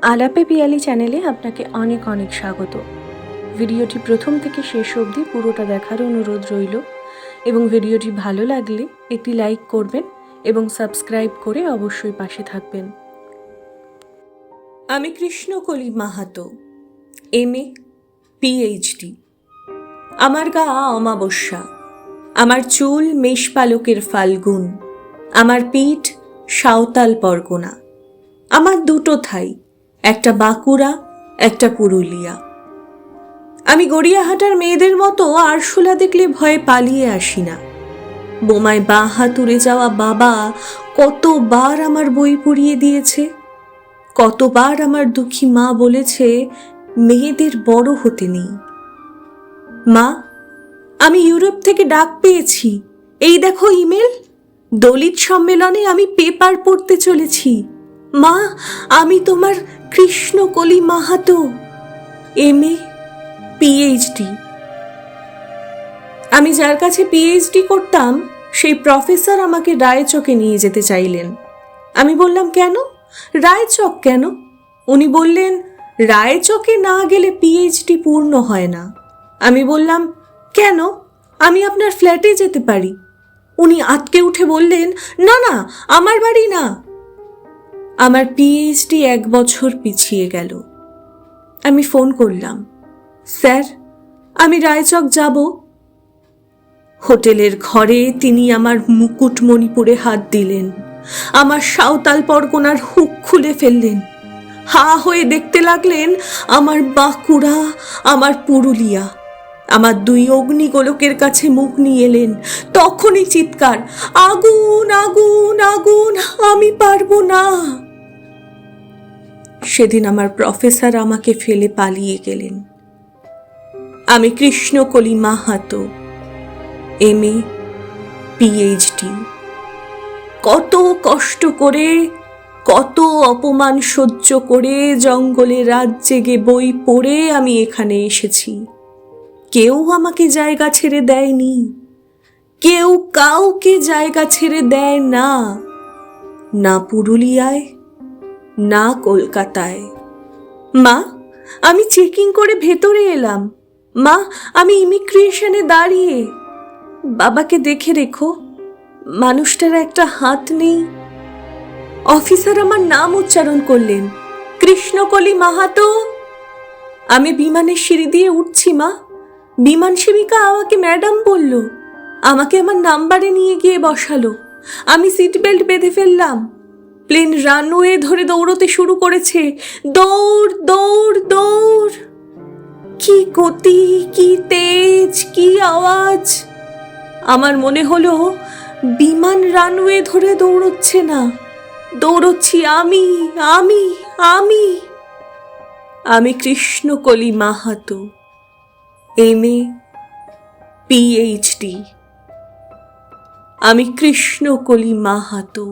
আলাপে পিয়ালি চ্যানেলে আপনাকে অনেক অনেক স্বাগত। ভিডিওটি প্রথম থেকে শেষ অবধি পুরোটা দেখার অনুরোধ রইল এবং ভিডিওটি ভালো লাগলে একটি লাইক করবেন এবং সাবস্ক্রাইব করে অবশ্যই পাশে থাকবেন। আমি Krishnakali Mahato, M A, PhD. আমার গা অমাবস্যা, আমার চুল মেষপালকের ফাল্গুন, আমার পিঠ সাঁওতাল পরগনা, আমার দুটো থাই একটা বাঁকুড়া, একটা পুরুলিয়া। আমি গড়িয়াহাটার মেয়েদের মতো আরশোলা দেখলে ভয়ে পালিয়ে আসি না। বোমায় বাঁ হাতুড়ে যাওয়া বাবা কতবার আমার বই পড়িয়ে দিয়েছে, কতবার আমার দুঃখী মা বলেছে, মেয়েদের বড় হতে নেই। মা, আমি ইউরোপ থেকে ডাক পেয়েছি। এই দেখো ইমেল। দলিত সম্মেলনে আমি পেপার পড়তে চলেছি। মা, আমি তোমার Krishnakali Mahato M A PhD. আমি যার কাছে পিএইচডি করতাম, সেই প্রফেসর আমাকে রায়চকে নিয়ে যেতে চাইলেন। আমি বললাম, কেন? রায়চক কেন? উনি বললেন, রায়চকে না গেলে পিএইচডি পূর্ণ হয় না। আমি বললাম, কেন? আমি আপনার ফ্ল্যাটে যেতে পারি। উনি আটকে উঠে বললেন, না না, আমার বাড়ি না। আমার পিএইচডি এক বছর পিছিয়ে গেল। আমি ফোন করলাম, স্যার, আমি রায়চক যাব? হোটেলের ঘরে তিনি আমার মুকুটমণিপুরে হাত দিলেন, আমার সাঁওতাল পরগনার হুক খুলে ফেললেন, হা হয়ে দেখতে লাগলেন আমার বাঁকুড়া, আমার পুরুলিয়া। আমার দুই অগ্নিগোলকের কাছে মুখ নিয়ে এলেন, তখনই চিৎকার, আগুন আগুন আগুন, আমি পারব না। সেদিন আমার প্রফেসর আমাকে ফেলে পালিয়ে গেলেন। আমি Krishnakali Mahato M A PhD. কত কষ্ট করে, কত অপমান সহ্য করে জঙ্গলে রাত জেগে বই পড়ে আমি এখানে এসেছি। কেউ আমাকে জায়গা ছেড়ে দেয়নি। কেউ কাউকে জায়গা ছেড়ে দেয় না। না পুরুলিয়ায় না কলকাতায়। মা, আমি চেকিং করে ভেতরে এলাম। মা, আমি ইমিগ্রেশনে দাঁড়িয়ে। বাবাকে দেখে রেখো, মানুষটার একটা হাত নেই। অফিসার আমার নাম উচ্চারণ করলেন। কৃষ্ণকলি মাহাতো। আমি বিমানের সিঁড়ি দিয়ে উঠছি, মা। বিমান সেবিকা আমাকে ম্যাডাম বলল। আমাকে আমার নাম্বারে নিয়ে গিয়ে বসালো। আমি সিট বেল্ট বেঁধে ফেললাম। প্লেন রানওয়ে ধরে দৌড়তে শুরু করেছে। দৌড় দৌড় দৌড়। কি গতি, কি তেজ, কি আওয়াজ? আমার মনে হলো, বিমান রানওয়ে ধরে দৌড়চ্ছে না। দৌড়চ্ছি আমি আমি আমি। আমি Krishnakali Mahato, M A PhD আমি কৃষ্ণকলি মাহাতো।